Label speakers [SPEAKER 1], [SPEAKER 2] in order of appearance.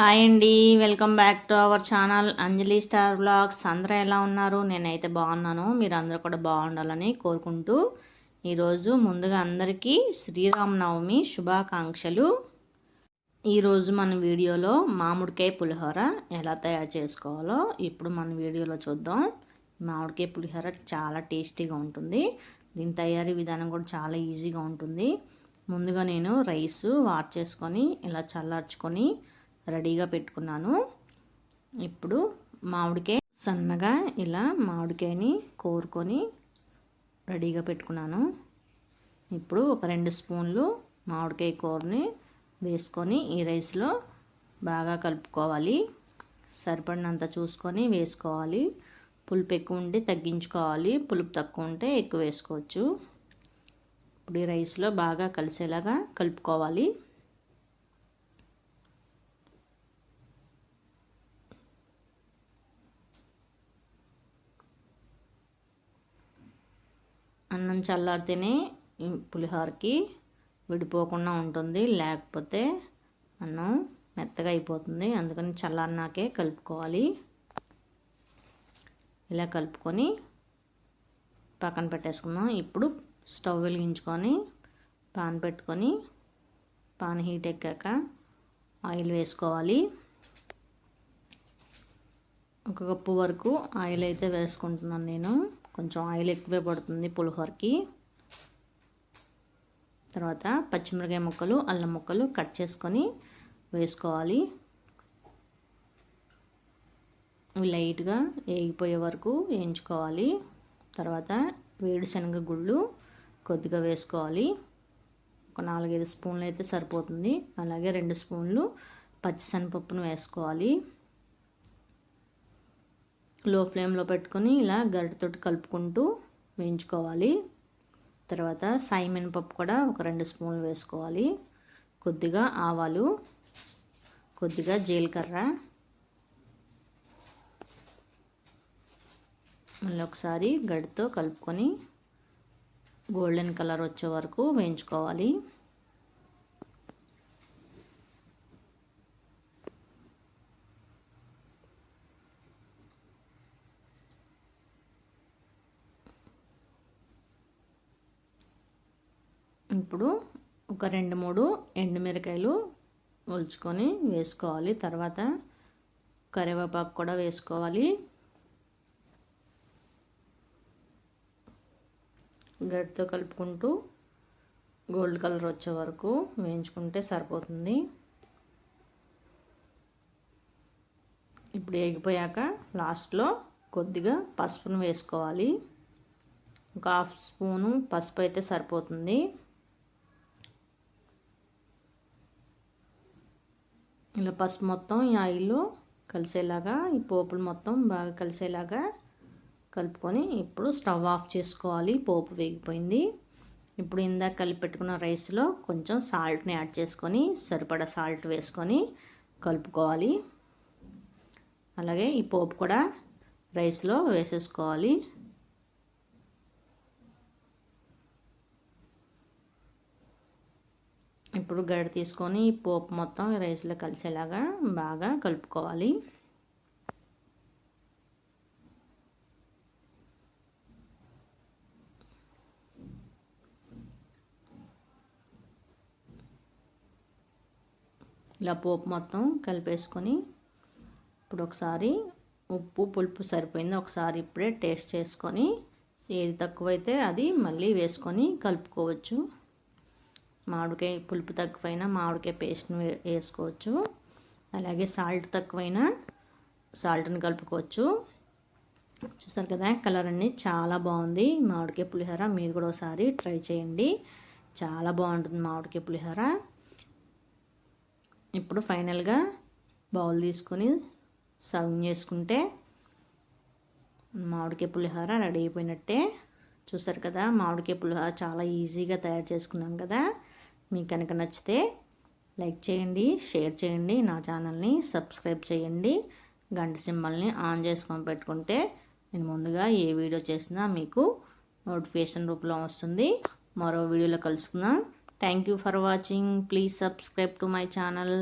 [SPEAKER 1] Hi అండి welcome back to our channel Anjali star vlogs అందరూ ఎలా ఉన్నారు? నేనైతే బాగున్నాను. మీరు అందరూ కూడా బాగుండాలని కోరుకుంటూ ఈరోజు ముందుగా అందరికీ శ్రీరామనవమి శుభాకాంక్షలు. ఈరోజు మన వీడియోలో మామిడికాయ పులిహోర ఎలా తయారు చేసుకోవాలో ఇప్పుడు మన వీడియోలో చూద్దాం. మామిడికాయ పులిహోర చాలా టేస్టీగా ఉంటుంది. దీని తయారీ విధానం కూడా చాలా ఈజీగా ఉంటుంది. ముందుగా నేను రైస్ వాట్ చేసుకొని ఇలా చల్లార్చుకొని రెడీగా పెట్టుకున్నాను. ఇప్పుడు మామిడికాయ సన్నగా ఇలా మామిడికాయని కోరుకొని రెడీగా పెట్టుకున్నాను. ఇప్పుడు ఒక రెండు స్పూన్లు మామిడికాయ కూరని వేసుకొని ఈ రైస్లో బాగా కలుపుకోవాలి. సరిపడినంత చూసుకొని వేసుకోవాలి. పులుపు ఎక్కువ ఉంటే తగ్గించుకోవాలి. పులుపు తక్కువ ఉంటే ఎక్కువ వేసుకోవచ్చు. ఇప్పుడు ఈ రైస్లో బాగా కలిసేలాగా కలుపుకోవాలి. అన్నం చల్లారితేనే పులిహోరకి విడిపోకుండా ఉంటుంది. లేకపోతే అన్నం మెత్తగా అయిపోతుంది. అందుకని చల్లారినాకే కలుపుకోవాలి. ఇలా కలుపుకొని పక్కన పెట్టేసుకుందాం. ఇప్పుడు స్టవ్ వెలిగించుకొని పాన్ పెట్టుకొని పాన్ హీట్ ఎక్కాక ఆయిల్ వేసుకోవాలి. ఒక కప్పు వరకు ఆయిల్ అయితే వేసుకుంటున్నాను నేను. కొంచెం ఆయిల్ ఎక్కువే పడుతుంది పులిహోరకి. తర్వాత పచ్చిమిరకాయ ముక్కలు అల్లం ముక్కలు కట్ చేసుకొని వేసుకోవాలి. లైట్గా వేగిపోయే వరకు వేయించుకోవాలి. తర్వాత వేడిశనగ గుళ్ళు కొద్దిగా వేసుకోవాలి. ఒక నాలుగైదు స్పూన్లు అయితే సరిపోతుంది. అలాగే రెండు స్పూన్లు పచ్చిశనగపప్పును వేసుకోవాలి. లో ఫ్లేమ్లో పెట్టుకొని ఇలా గరిటతోటి కలుపుకుంటూ వేయించుకోవాలి. తర్వాత సాయి మినపప్పు కూడా ఒక రెండు స్పూన్లు వేసుకోవాలి. కొద్దిగా ఆవాలు కొద్దిగా జీలకర్ర. మళ్ళీ ఒకసారి గడితో కలుపుకొని గోల్డెన్ కలర్ వచ్చే వరకు వేయించుకోవాలి. ఇప్పుడు ఒక రెండు మూడు ఎండుమిరకాయలు ఒలుచుకొని వేసుకోవాలి. తర్వాత కరివేపాకు కూడా వేసుకోవాలి. గడ్డతో కలుపుకుంటూ గోల్డ్ కలర్ వచ్చే వరకు వేయించుకుంటే సరిపోతుంది. ఇప్పుడు ఎగిపోయాక లాస్ట్లో కొద్దిగా పసుపును వేసుకోవాలి. ఒక హాఫ్ స్పూను పసుపు అయితే సరిపోతుంది. ఇలా పసుపు మొత్తం ఈ ఆయిల్లో కలిసేలాగా ఈ పోపులు మొత్తం బాగా కలిసేలాగా కలుపుకొని ఇప్పుడు స్టవ్ ఆఫ్ చేసుకోవాలి. పోపు వేగిపోయింది. ఇప్పుడు ఇందాక కలిపి పెట్టుకున్న రైస్లో కొంచెం సాల్ట్ని యాడ్ చేసుకొని సరిపడా సాల్ట్ వేసుకొని కలుపుకోవాలి. అలాగే ఈ పోపు కూడా రైస్లో వేసేసుకోవాలి. ఇప్పుడు గడి తీసుకొని పోపు మొత్తం రైస్లో కలిసేలాగా బాగా కలుపుకోవాలి. ఇలా పోపు మొత్తం కలిపేసుకొని ఇప్పుడు ఒకసారి ఉప్పు పులుపు సరిపోయింది. ఒకసారి ఇప్పుడే టేస్ట్ చేసుకొని ఏది తక్కువైతే అది మళ్ళీ వేసుకొని కలుపుకోవచ్చు. మామిడికాయ పులుపు తక్కువైనా మామిడికాయ పేస్ట్ని వేసుకోవచ్చు. అలాగే సాల్ట్ తక్కువైనా సాల్ట్ని కలుపుకోవచ్చు. చూసారు కదా కలర్ అన్నీ చాలా బాగుంది. మామిడికాయ పులిహోర మీరు కూడా ఒకసారి ట్రై చేయండి. చాలా బాగుంటుంది మామిడికాయ పులిహోర. ఇప్పుడు ఫైనల్గా బౌల్ తీసుకొని సర్వ్ చేసుకుంటే మామిడికాయ పులిహోర రెడీ అయిపోయినట్టే. చూసారు కదా మామిడికాయ పులిహోర చాలా ఈజీగా తయారు చేసుకున్నాం కదా. మీకు కనుక నచ్చితే లైక్ చేయండి షేర్ చేయండి నా ఛానల్ని సబ్స్క్రైబ్ చేయండి. గంట సింబల్ని ఆన్ చేసుకొని పెట్టుకుంటే నేను ముందుగా ఏ వీడియో చేసినా మీకు నోటిఫికేషన్ రూపంలో వస్తుంది. మరో వీడియోలో కలుసుకుందాం. Thank you for watching please subscribe to my channel